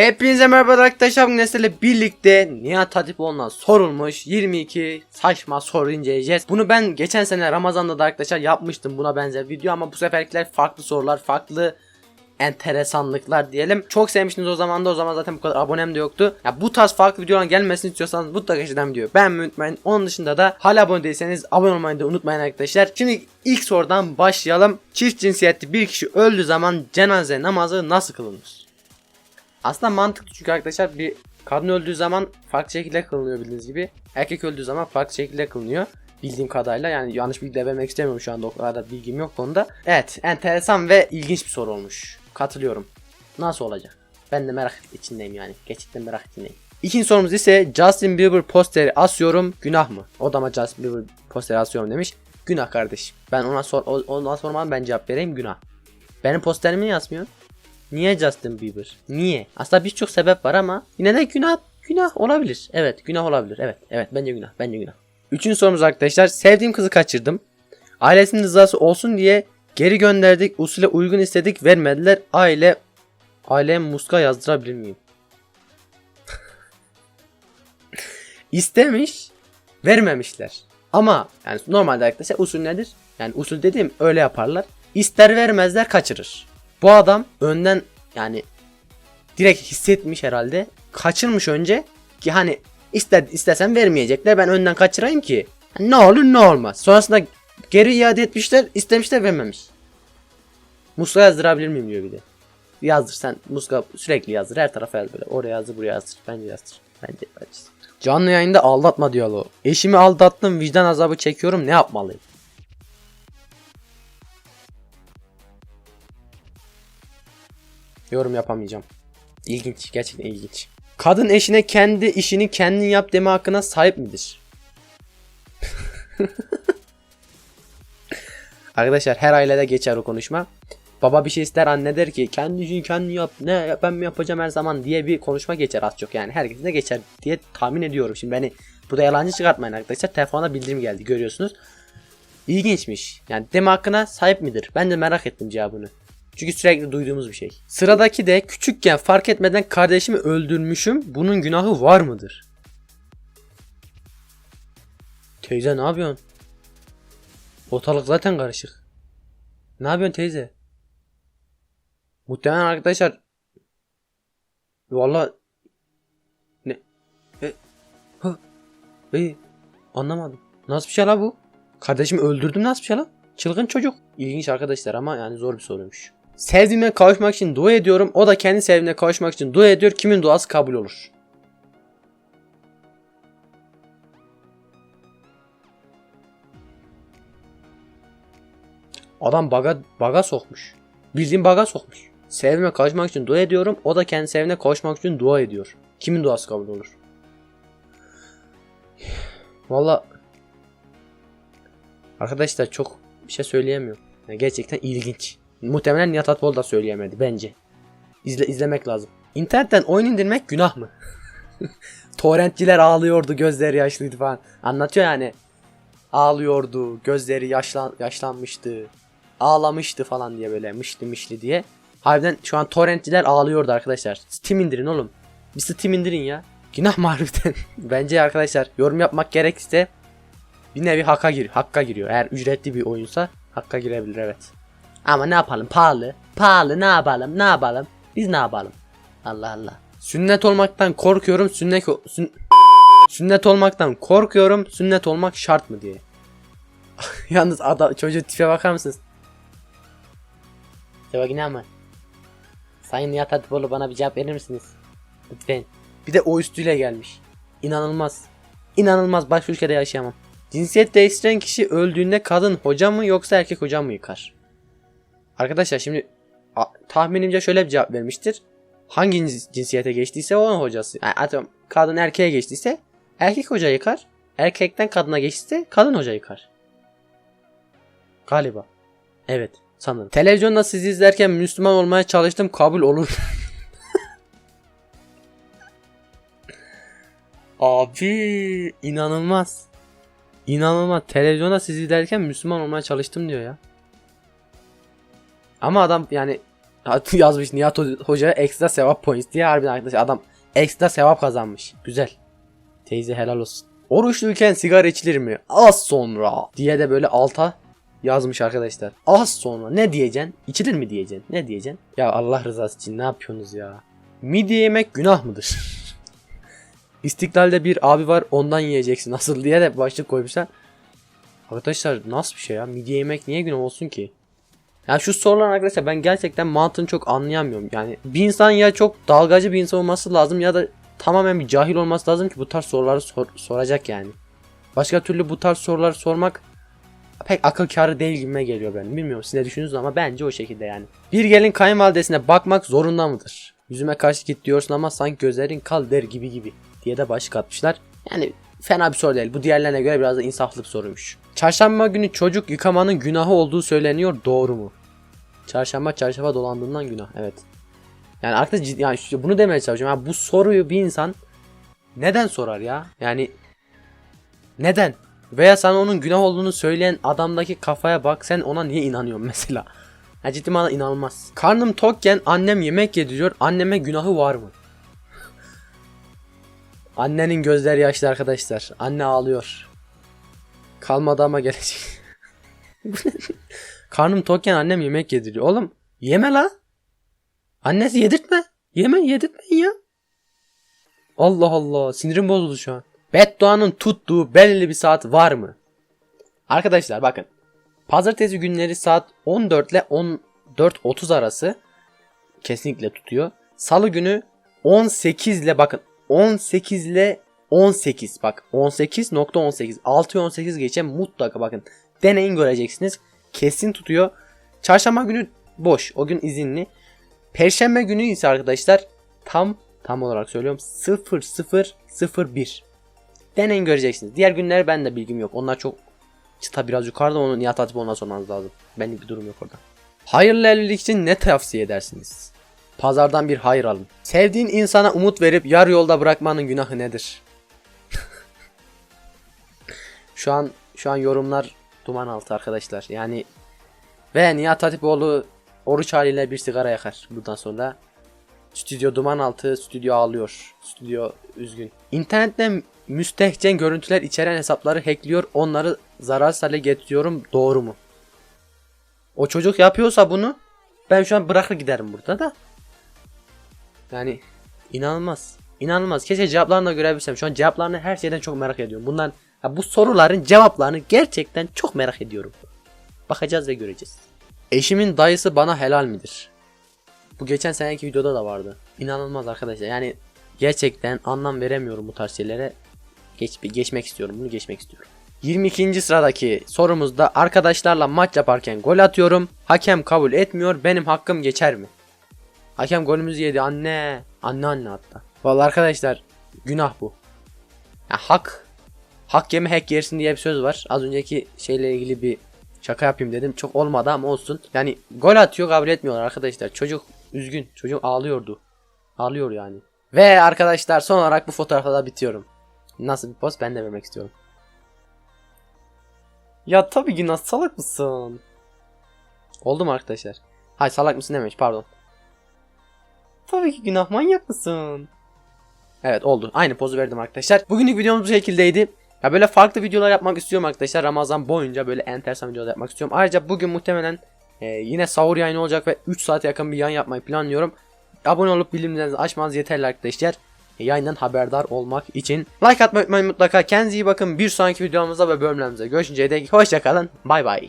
Hepinize merhaba arkadaşlar. Bugün sizlerle birlikte Nihat Hatipoğlu'na sorulmuş 22 saçma soru inceleyeceğiz. Bunu ben geçen sene Ramazan'da da arkadaşlar yapmıştım buna benzer video ama bu seferkiler farklı sorular, farklı enteresanlıklar diyelim. Çok sevmiştiniz o zaman da o zaman zaten bu kadar abonem de yoktu. Ya bu tarz farklı videoların gelmesini istiyorsanız mutlaka aşağıdan video beğenmeyi unutmayın. Onun dışında da hala abone değilseniz abone olmayı da unutmayın arkadaşlar. Şimdi ilk sorudan başlayalım. Çift cinsiyetli bir kişi öldüğü zaman cenaze namazı nasıl kılınır? Aslında mantıklı çünkü arkadaşlar bir kadın öldüğü zaman farklı şekilde kılınıyor bildiğiniz gibi. Erkek öldüğü zaman farklı şekilde kılınıyor. Bildiğim kadarıyla yani yanlış bilgi de vermek istemiyorum şu anda o kadar da bilgim yok konuda. Evet enteresan ve ilginç bir soru olmuş. Katılıyorum. Nasıl olacak? Ben de merak içindeyim yani. Gerçekten merak içindeyim. İkinci sorumuz ise Justin Bieber posteri asıyorum günah mı? O da ama Justin Bieber posteri asıyorum demiş. Günah kardeşim. Ben ona sor ona sormadan ben cevap vereyim günah. Benim posterimi niye asmıyor? Niye Justin Bieber? Niye? Aslında birçok sebep var ama yine de günah günah olabilir. Evet günah olabilir. Evet evet bence günah. Bence günah. Üçüncü sorumuz arkadaşlar. Sevdiğim kızı kaçırdım. Ailesinin rızası olsun diye geri gönderdik. Usule uygun istedik vermediler. Aile aileye muska yazdırabilir miyim? İstemiş vermemişler. Ama yani normalde arkadaşlar usul nedir? Yani usul dediğim öyle yaparlar. İster vermezler kaçırır. Bu adam önden yani direkt hissetmiş herhalde. Kaçırmış önce ki hani ister istesem vermeyecekler ben önden kaçırayım ki. Ne olur ne olmaz. Sonrasında geri iade etmişler istemişler vermemiş. Muska yazdırabilir miyim diyor bir de. Yazdır sen muska sürekli yazdır her tarafa yaz böyle. Oraya yazdır buraya yazdır. Bence yazdır. Bence, bence. Canlı yayında aldatma diyaloğu. Eşimi aldattım vicdan azabı çekiyorum ne yapmalıyım? Yorum yapamayacağım. İlginç. Gerçekten ilginç. Kadın eşine kendi işini kendin yap deme hakkına sahip midir? Arkadaşlar her ailede geçer o konuşma. Baba bir şey ister anne der ki kendi işini kendin yap ne ben mi yapacağım her zaman diye bir konuşma geçer az çok yani herkesin de geçer diye tahmin ediyorum. Şimdi beni burada yalancı çıkartmayın arkadaşlar telefona bildirim geldi görüyorsunuz. İlginçmiş yani deme hakkına sahip midir? Ben de merak ettim cevabını. Çünkü sürekli duyduğumuz bir şey. Sıradaki de küçükken fark etmeden kardeşimi öldürmüşüm. Bunun günahı var mıdır? Teyze ne yapıyorsun? Ortalık zaten karışık. Ne yapıyorsun teyze? Muhtemelen arkadaşlar Valla Ne e, ha, e, Anlamadım Nasıl bir şey la bu? Kardeşimi öldürdüm nasıl bir şey la? Çılgın çocuk İlginç arkadaşlar ama yani zor bir soruymuş Sevdiğime kavuşmak için dua ediyorum O da kendi sevdiğine kavuşmak için dua ediyor Kimin duası kabul olur? Adam baga, baga sokmuş. Bildiğin baga sokmuş. Sevime kavuşmak için dua ediyorum. O da kendi sevine kavuşmak için dua ediyor. Kimin duası kabul olur? Valla Arkadaşlar çok bir şey söyleyemiyorum. Yani gerçekten ilginç. Muhtemelen Nihat Atbol da söyleyemedi bence. İzle, izlemek lazım. İnternetten oyun indirmek günah mı? Torrentçiler ağlıyordu, gözleri yaşlıydı falan. Anlatıyor yani. Ağlıyordu, gözleri yaşlan yaşlanmıştı. Ağlamıştı falan diye böyle mışlı mışlı diye. Harbiden şu an torrentçiler ağlıyordu arkadaşlar. Steam indirin oğlum. Bir Steam indirin ya. Günah mı harbiden? Bence arkadaşlar yorum yapmak gerekirse bir nevi hakka gir hakka giriyor. Eğer ücretli bir oyunsa hakka girebilir evet. Ama ne yapalım pahalı. Pahalı ne yapalım ne yapalım. Biz ne yapalım. Allah Allah. Sünnet olmaktan korkuyorum. Sünnet sün- Sünnet olmaktan korkuyorum. Sünnet olmak şart mı diye. Yalnız adam çocuğu tipe bakar mısınız? Cevap yine ama. Sayın Nihat Hatipoğlu bana bir cevap verir misiniz? Lütfen. Bir de o üstüyle gelmiş. İnanılmaz. İnanılmaz. Başka ülkede yaşayamam. Cinsiyet değiştiren kişi öldüğünde kadın hoca mı yoksa erkek hoca mı yıkar? Arkadaşlar şimdi tahminimce şöyle bir cevap vermiştir. Hangi cins- cinsiyete geçtiyse onun hocası. Yani atıyorum kadın erkeğe geçtiyse erkek hoca yıkar. Erkekten kadına geçtiyse kadın hoca yıkar. Galiba. Evet sanırım. Televizyonda sizi izlerken Müslüman olmaya çalıştım kabul olur. Abi inanılmaz. İnanılmaz. Televizyonda sizi izlerken Müslüman olmaya çalıştım diyor ya. Ama adam yani yazmış Nihat Ho- Hoca ekstra sevap points diye harbiden arkadaşlar adam ekstra sevap kazanmış. Güzel. Teyze helal olsun. Oruçluyken sigara içilir mi? Az sonra diye de böyle alta yazmış arkadaşlar. Az sonra ne diyeceksin? İçilir mi diyeceksin? Ne diyeceksin? Ya Allah rızası için ne yapıyorsunuz ya? Midye yemek günah mıdır? İstiklal'de bir abi var ondan yiyeceksin nasıl diye de başlık koymuşlar. Arkadaşlar nasıl bir şey ya? Midye yemek niye günah olsun ki? Ya şu sorular arkadaşlar ben gerçekten mantığını çok anlayamıyorum. Yani bir insan ya çok dalgacı bir insan olması lazım ya da tamamen bir cahil olması lazım ki bu tarz soruları sor- soracak yani. Başka türlü bu tarz soruları sormak pek akıl kârı değil gibime geliyor benim. Bilmiyorum siz ne düşünüyorsunuz ama bence o şekilde yani. Bir gelin kayınvalidesine bakmak zorunda mıdır? Yüzüme karşı git diyorsun ama sanki gözlerin kal der gibi gibi diye de başlık atmışlar. Yani fena bir soru değil. Bu diğerlerine göre biraz da insaflı bir soruymuş. Çarşamba günü çocuk yıkamanın günahı olduğu söyleniyor. Doğru mu? Çarşamba çarşamba dolandığından günah. Evet. Yani artık ciddi, yani bunu demeye çalışıyorum. Yani bu soruyu bir insan neden sorar ya? Yani neden? Veya sana onun günah olduğunu söyleyen adamdaki kafaya bak sen ona niye inanıyorsun mesela? Ha ciddi manada inanılmaz. Karnım tokken annem yemek yediriyor. Anneme günahı var mı? Annenin gözleri yaşlı arkadaşlar. Anne ağlıyor. Kalmadı ama gelecek. Karnım tokken annem yemek yediriyor. Oğlum yeme la. Annesi yedirtme. Yeme yedirtmeyin ya. Allah Allah sinirim bozuldu şu an. Bedduanın tuttuğu belirli bir saat var mı? Arkadaşlar bakın. Pazartesi günleri saat 14 ile 14.30 arası kesinlikle tutuyor. Salı günü 18 ile bakın 18 ile 18 bak 18.18 6 18 geçe mutlaka bakın deneyin göreceksiniz. Kesin tutuyor. Çarşamba günü boş. O gün izinli. Perşembe günü ise arkadaşlar tam tam olarak söylüyorum 0001. Deneyin göreceksiniz. Diğer günler ben de bilgim yok. Onlar çok çıta biraz yukarıda onu Nihat Hatip ondan sormanız lazım. Benlik bir durum yok orada. Hayırlı evlilik için ne tavsiye edersiniz? Pazardan bir hayır alın. Sevdiğin insana umut verip yarı yolda bırakmanın günahı nedir? şu an şu an yorumlar duman altı arkadaşlar. Yani ve Nihat Hatipoğlu oruç haliyle bir sigara yakar bundan sonra. Stüdyo duman altı, stüdyo ağlıyor. Stüdyo üzgün. İnternette müstehcen görüntüler içeren hesapları hackliyor, onları zararsız hale getiriyorum. Doğru mu? O çocuk yapıyorsa bunu ben şu an bırakır giderim burada da. Yani inanılmaz. İnanılmaz. Keşke cevaplarını da görebilsem. Şu an cevaplarını her şeyden çok merak ediyorum. Bundan ya bu soruların cevaplarını gerçekten çok merak ediyorum. Bakacağız ve göreceğiz. Eşimin dayısı bana helal midir? Bu geçen seneki videoda da vardı. İnanılmaz arkadaşlar. Yani gerçekten anlam veremiyorum bu tarz şeylere. Geç, geçmek istiyorum. Bunu geçmek istiyorum. 22. sıradaki sorumuzda arkadaşlarla maç yaparken gol atıyorum. Hakem kabul etmiyor. Benim hakkım geçer mi? Hakem golümüzü yedi. Anne. Anne anne hatta. Vallahi arkadaşlar günah bu. Ya hak hak yeme hak yersin diye bir söz var. Az önceki şeyle ilgili bir şaka yapayım dedim. Çok olmadı ama olsun. Yani gol atıyor kabul etmiyorlar arkadaşlar. Çocuk üzgün. Çocuk ağlıyordu. Ağlıyor yani. Ve arkadaşlar son olarak bu fotoğrafla da bitiyorum. Nasıl bir poz ben de vermek istiyorum. Ya tabii ki nasıl salak mısın? Oldu mu arkadaşlar? Hayır salak mısın dememiş pardon. Tabii ki günah manyak mısın? Evet oldu. Aynı pozu verdim arkadaşlar. Bugünlük videomuz bu şekildeydi. Ya böyle farklı videolar yapmak istiyorum arkadaşlar. Ramazan boyunca böyle enteresan videolar yapmak istiyorum. Ayrıca bugün muhtemelen e, yine sahur yayını olacak ve 3 saate yakın bir yayın yapmayı planlıyorum. Abone olup bildirimlerinizi açmanız yeterli arkadaşlar. E, yayından haberdar olmak için. Like atmayı unutmayın mutlaka. Kendinize iyi bakın. Bir sonraki videomuzda ve bölümlerimizde görüşünceye dek hoşçakalın. Bay bay.